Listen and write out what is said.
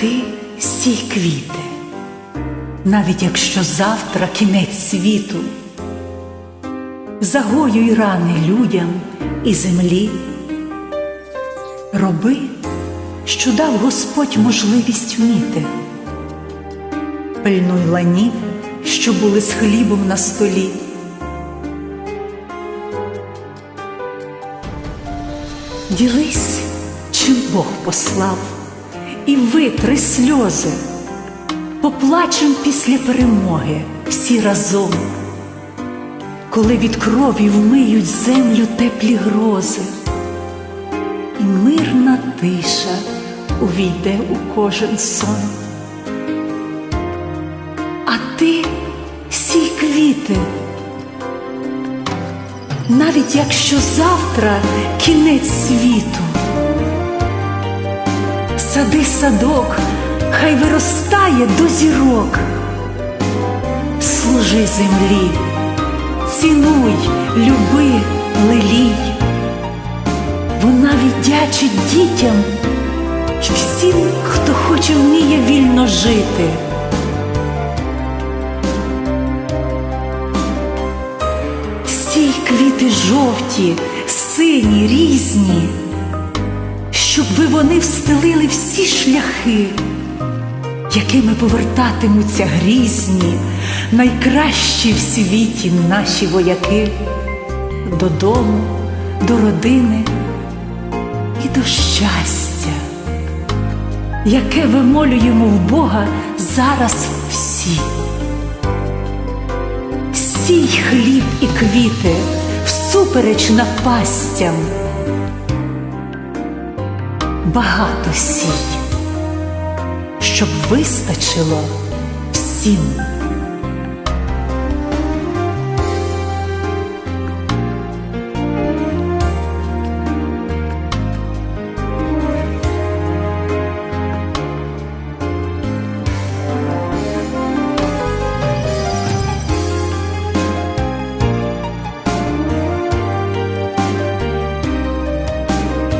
ти сій квіти, навіть якщо завтра кінець світу, загоюй рани людям і землі, роби, що дав Господь можливість вміти, пильнуй ланів, що були з хлібом на столі. Ділись, чим Бог послав, і витри сльози, поплачем після перемоги всі разом, коли від крові вмиють землю теплі грози, і мирна тиша увійде у кожен сон. А ти сій квіти. Навіть якщо завтра кінець світу, сади садок, хай виростає до зірок, служи землі, цінуй, люби, лелій, вона віддячить дітям і всім, хто хоче вміє вільно жити. Сій квіти жовті, сині, різні, щоб ви вони встелили всі шляхи, якими повертатимуться грізні, найкращі в світі наші вояки додому, до родини і до щастя, яке вимолюємо в Бога зараз всі. Сій хліб і квіти всупереч напастям. Багато сій, щоб вистачило всім.